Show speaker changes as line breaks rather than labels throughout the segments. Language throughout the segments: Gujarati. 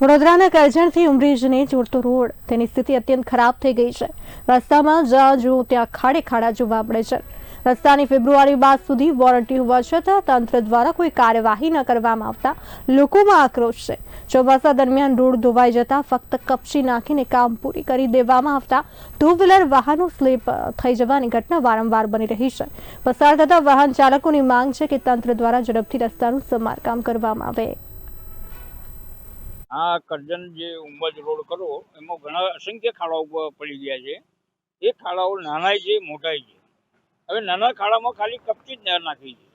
વડોદરાના કરજણથી ઉમરેજને જોડતો રોડ. તેની સ્થિતિ અત્યંત ખરાબ થઈ ગઈ છે. રસ્તામાં જ્યાં જુઓ, ત્યાં ખાડે ખાડા જોવા મળે છે. રસ્તાની ફેબ્રુઆરી બાદ સુધી વોરંટી હોવા છતાં તંત્ર દ્વારા કોઈ કાર્યવાહી ન કરવામાં આવતા લોકોમાં આક્રોશ છે. ચોમાસા દરમિયાન રોડ ધોવાઈ જતા ફક્ત કપચી નાખીને કામ પૂરી કરી દેવામાં આવતા ટુ વ્હીલર વાહનો સ્લીપ થઈ જવાની ઘટના વારંવાર બની રહી છે. પસાર થતા વાહન ચાલકોની માંગ છે કે તંત્ર દ્વારા ઝડપથી રસ્તાનું સમારકામ કરવામાં આવે.
આ કરજણ જે ઉંબજ રોડ કરો, એમાં ઘણા અસંખ્ય ખાડાઓ પડી ગયા છે. એ ખાડાઓ નાનાય છે, મોટાય છે. હવે નાના ખાડામાં ખાલી કપચી જ નહેર નાખી છે.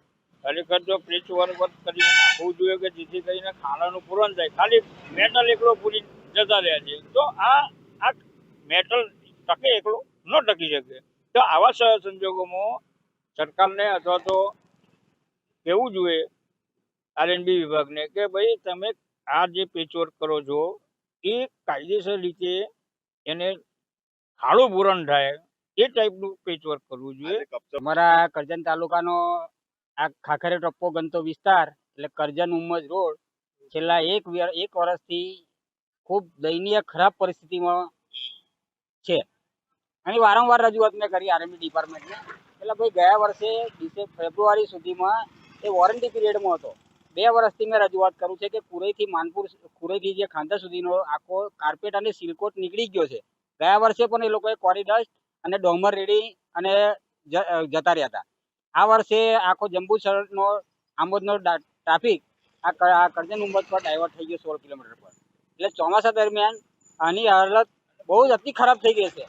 ખરેખર જો પેચ વર્ક કરીને નાખવું જોઈએ કે જેથી કરીને ખાડાનું પૂરણ થાય. ખાલી મેટલ એકલો પૂરી જતા રહ્યા છે. તો આ આ મેટલ ટકે એકલો ન ટકી શકે. તો આવા સંજોગોમાં સરકારને અથવા તો કહેવું જોઈએ આરએનબી વિભાગને કે ભાઈ તમે આ જે પેચવર્ક કરો છો એ કાયદેસર રીતે એને હાળું પૂરણ થાય એ ટાઈપનું પેચવર્ક કરવું જોઈએ.
અમારા કરજણ તાલુકાનો આ ખાખરે ટપ્પો ગણતો વિસ્તાર એટલે કરજણ ઉમજ રોડ છેલ્લા એક વે- એક વર્ષથી ખૂબ દયનીય ખરાબ પરિસ્થિતિમાં છે. અને વારંવાર રજૂઆત મેં કરી આર્મી ડિપાર્ટમેન્ટને એટલે ભાઈ ગયા વર્ષે ફેબ્રુઆરી સુધીમાં એ વોરંટી પીરિયડમાં હતો. બે વર્ષથી મેં રજૂઆત કરું છે કે કુરઈથી માનપુર કુરઈથી જે ખાંધા સુધીનો આખો કાર્પેટ અને સિલકોટ નીકળી ગયો છે. ગયા વર્ષે પણ એ લોકોએ કોરિડોર અને ડોમર રેડી અને જતા રહ્યા હતા. આ વર્ષે આખો જંબુસરનો આંબોદનો ટ્રાફિક આ કરજણ ઉંમર પર ડાયવર્ટ થઈ ગયો સોળ કિલોમીટર પર. એટલે ચોમાસા દરમિયાન આની હાલત બહુ જ અતિ ખરાબ થઈ ગઈ છે.